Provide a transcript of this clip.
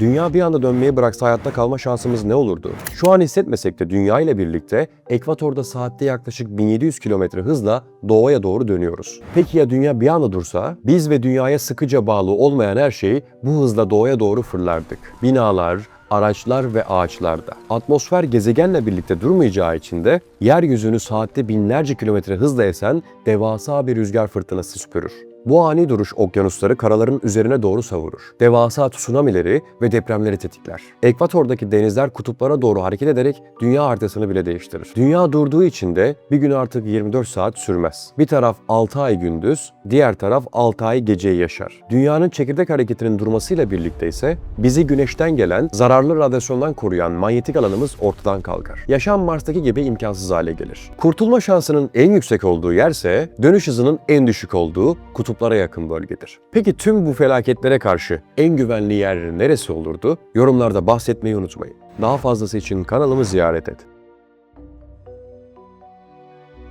Dünya bir anda dönmeyi bıraksa hayatta kalma şansımız ne olurdu? Şu an hissetmesek de dünya ile birlikte ekvatorda saatte yaklaşık 1700 kilometre hızla doğaya doğru dönüyoruz. Peki ya dünya bir anda dursa? Biz ve dünyaya sıkıca bağlı olmayan her şey bu hızla doğaya doğru fırlardık. Binalar, araçlar ve ağaçlarda. Atmosfer gezegenle birlikte durmayacağı için de yeryüzünü saatte binlerce kilometre hızla esen devasa bir rüzgar fırtınası süpürür. Bu ani duruş okyanusları karaların üzerine doğru savurur. Devasa tsunamileri ve depremleri tetikler. Ekvatordaki denizler kutuplara doğru hareket ederek dünya haritasını bile değiştirir. Dünya durduğu için de bir gün artık 24 saat sürmez. Bir taraf 6 ay gündüz, diğer taraf 6 ay geceyi yaşar. Dünyanın çekirdek hareketinin durmasıyla birlikte ise bizi güneşten gelen zararlı radyasyondan koruyan manyetik alanımız ortadan kalkar. Yaşam Mars'taki gibi imkansız hale gelir. Kurtulma şansının en yüksek olduğu yerse dönüş hızının en düşük olduğu kutuplara yakın bölgedir. Peki tüm bu felaketlere karşı en güvenli yer neresi olurdu? Yorumlarda bahsetmeyi unutmayın. Daha fazlası için kanalımı ziyaret et.